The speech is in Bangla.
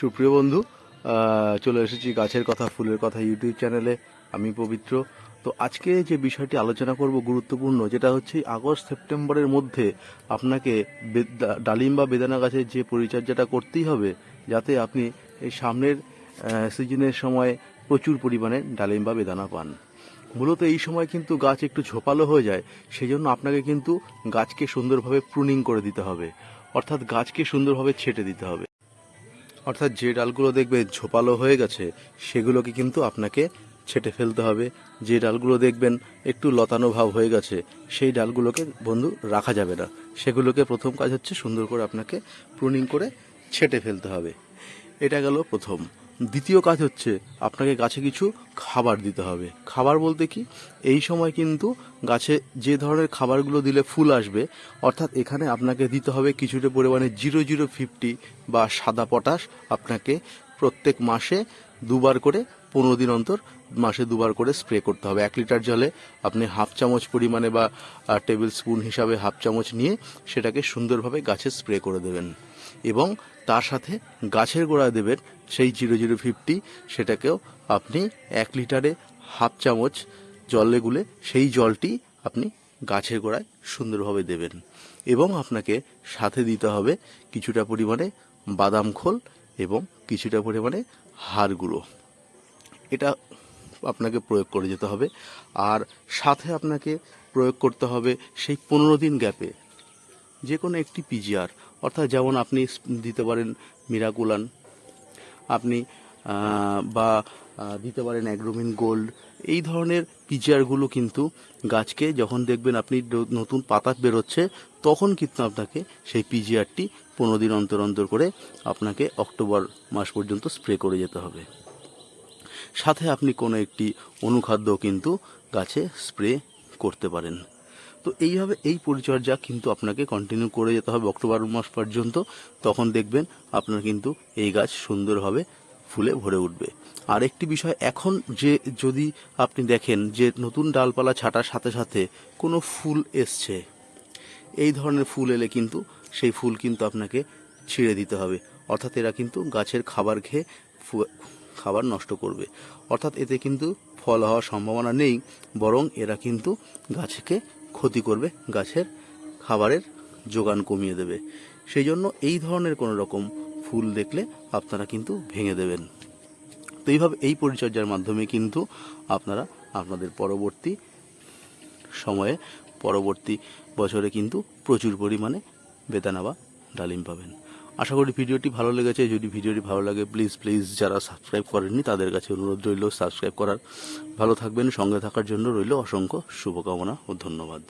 সুপ্রিয় বন্ধু চলে এসেছি গাছের কথা, ফুলের কথা ইউটিউব চ্যানেলে আমি পবিত্র। তো আজকে যে বিষয়টি আলোচনা করব গুরুত্বপূর্ণ, যেটা হচ্ছে আগস্ট, সেপ্টেম্বরের মধ্যে আপনাকে ডালিম বা বেদানা গাছের যে পরিচর্যাটা করতেই হবে, যাতে আপনি এই সামনের সিজনের সময় প্রচুর পরিমাণে ডালিম বা বেদানা পান। মূলত এই সময় কিন্তু গাছ একটু ঝোপালো হয়ে যায় সেই জন্য আপনাকে কিন্তু গাছকে সুন্দরভাবে প্রুনিং করে দিতে হবে। অর্থাৎ গাছকে সুন্দরভাবে ছেটে দিতে হবে। অর্থাৎ যে ডালগুলো দেখবে ঝোপালো হয়ে গেছে, সেগুলোকে কিন্তু আপনাকে ছেটে ফেলতে হবে। যে ডালগুলো দেখবেন একটু লতানো ভাব হয়ে গেছে, সেই ডালগুলোকে বন্ধু রাখা যাবে না। সেগুলোকে প্রথম কাজ হচ্ছে সুন্দর করে আপনাকে প্রুনিং করে ছেটে ফেলতে হবে। এটা গেল প্রথম। দ্বিতীয় কাজ হচ্ছে আপনাকে গাছে কিছু খাবার দিতে হবে। খাবার বলতে কি? এই সময় কিন্তু গাছে যে ধরনের খাবারগুলো দিলে ফুল আসবে, অর্থাৎ এখানে আপনাকে দিতে হবে কিছুটা পরিমাণে জিরো জিরো ফিফটি বা সাদা পটাশ আপনাকে প্রত্যেক মাসে দুবার করে পনেরো দিন অন্তর মাসে দুবার করে স্প্রে করতে হবে। এক লিটার জলে আপনি হাফ চামচ পরিমাণে বা টেবিল স্পুন হিসাবে হাফ চামচ নিয়ে সেটাকে সুন্দরভাবে গাছে স্প্রে করে দেবেন এবং তার সাথে গাছের গোড়ায় দেবেন সেই জিরো জিরো ফিফটি সেটাকেও আপনি এক লিটারে হাফ চামচ জলে গুলে সেই জলটি আপনি গাছের গোড়ায় সুন্দরভাবে দেবেন এবং আপনাকে সাথে দিতে হবে কিছুটা পরিমাণে বাদাম খোল এবং কিছুটা পরিমাণে হাড় গুঁড়ো। এটা আপনাকে প্রয়োগ করে যেতে হবে। আর সাথে আপনাকে প্রয়োগ করতে হবে সেই পনেরো দিন গ্যাপে যে কোনো একটি পিজিআর অর্থাৎ যেমন আপনি দিতে পারেন মিরাকুলান আপনি বা দিতে পারেন অ্যাগ্রোমিন গোল্ড এই ধরনের পিজিআরগুলো কিন্তু গাছকে যখন দেখবেন আপনি নতুন পাতা বেরোচ্ছে, তখন কিন্তু আপনাকে সেই পিজিআরটি পনেরো দিন অন্তর অন্তর করে আপনাকে অক্টোবর মাস পর্যন্ত স্প্রে করে যেতে হবে। সাথে আপনি কোনো একটি অনুখাদ্য কিন্তু গাছে স্প্রে করতে পারেন। তো এইভাবে এই পরিচর্যা কিন্তু আপনাকে কন্টিনিউ করে যেতে হবে অক্টোবর মাস পর্যন্ত। তখন দেখবেন আপনার কিন্তু এই গাছ সুন্দরভাবে ফুলে ভরে উঠবে। আর একটি বিষয়, এখন যে যদি আপনি দেখেন যে নতুন ডালপালা ছাটার সাথে সাথে কোনো ফুল এসছে, এই ধরনের ফুল এলে কিন্তু সেই ফুল কিন্তু আপনাকে ছিঁড়ে দিতে হবে। অর্থাৎ এরা কিন্তু গাছের খাবার খেয়ে খাবার নষ্ট করবে। অর্থাৎ এতে কিন্তু ফল হওয়ার সম্ভাবনা নেই, বরং এরা কিন্তু গাছকে ক্ষতি করবে, গাছের খাবারের যোগান কমিয়ে দেবে। সেই জন্য এই ধরনের কোনো রকম ফুল দেখলে আপনারা কিন্তু ভেঙে দেবেন। তো এইভাবে এই পরিচর্যার মাধ্যমে কিন্তু আপনারা আপনাদের পরবর্তী সময়ে, পরবর্তী বছরে কিন্তু প্রচুর পরিমাণে বেদানা বা ডালিম পাবেন। আশা করি ভিডিওটি ভালো লেগেছে। যদি ভিডিওটি ভালো লাগে প্লিজ প্লিজ যারা সাবস্ক্রাইব করেননি, তাদের কাছে অনুরোধ রইল সাবস্ক্রাইব করার। ভালো থাকবেন, সঙ্গে থাকার জন্য রইল অসংখ্য শুভকামনা ও ধন্যবাদ।